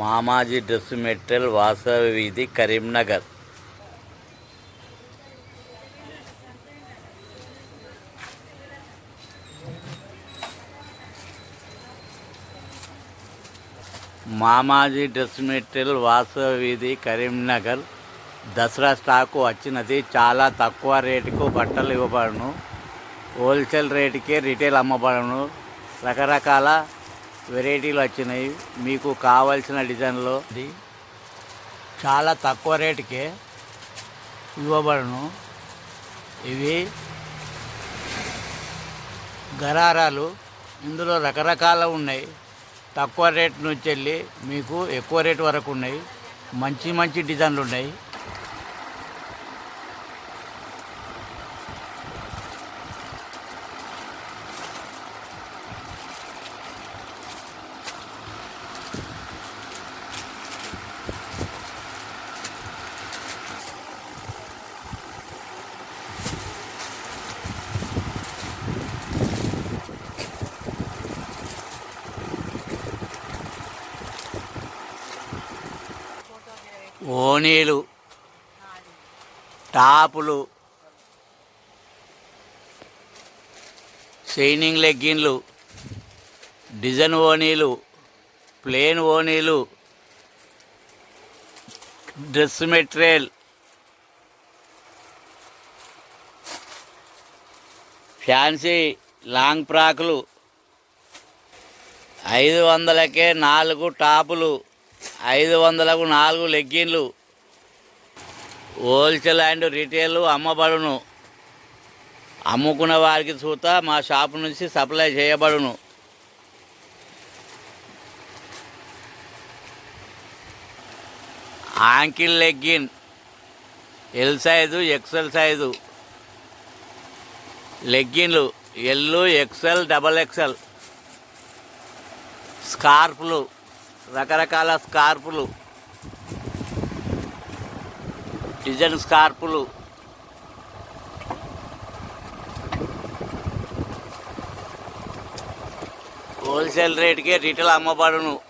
మామాజీ dress material Vasavi వీధి Karimnagar. మామాజీ dress material Vasavi వీధి Karimnagar. Dasara stock వచ్చినది చాలా తక్కువ రేటుకు బట్టలు ఇవ్వబడును. హోల్సేల్ రేటుకే రిటైల్ అమ్మబడును. రకరకాల వెరైటీలు వచ్చినాయి. మీకు కావాల్సిన డిజైన్లో ఇది చాలా తక్కువ రేటుకే ఇవ్వబడును. ఇవి గరారాలు. ఇందులో రకరకాల ఉన్నాయి. తక్కువ రేట్ నుంచి వెళ్ళి మీకు ఎక్కువ రేట్ వరకు ఉన్నాయి. మంచి మంచి డిజైన్లు ఉన్నాయి. ఓనీలు టాపులు షైనింగ్ లెగ్గిన్లు డిజైన్ ఓనీలు ప్లేన్ ఓనీలు డ్రెస్ మెటీరియల్ ఫ్యాన్సీ లాంగ్ ఫ్రాకులు ఐదు వందలకే నాలుగు టాపులు ఐదు వందలకు నాలుగు లెగ్గిన్లు. హోల్సేల్ అండ్ రీటైల్ అమ్మబడును. అమ్ముకున్న వారికి చూత మా షాప్ నుంచి సప్లై చేయబడును. Ankle legging L size XL size. లెగ్గిన్లు ఎల్లు ఎక్సెల్ డబల్ ఎక్సెల్ స్కార్ఫ్లు. రకరకాల స్కార్పులు. డిజైన్ స్కార్పులు. హోల్సేల్ రేట్కే రిటైల్ అమ్మబడును.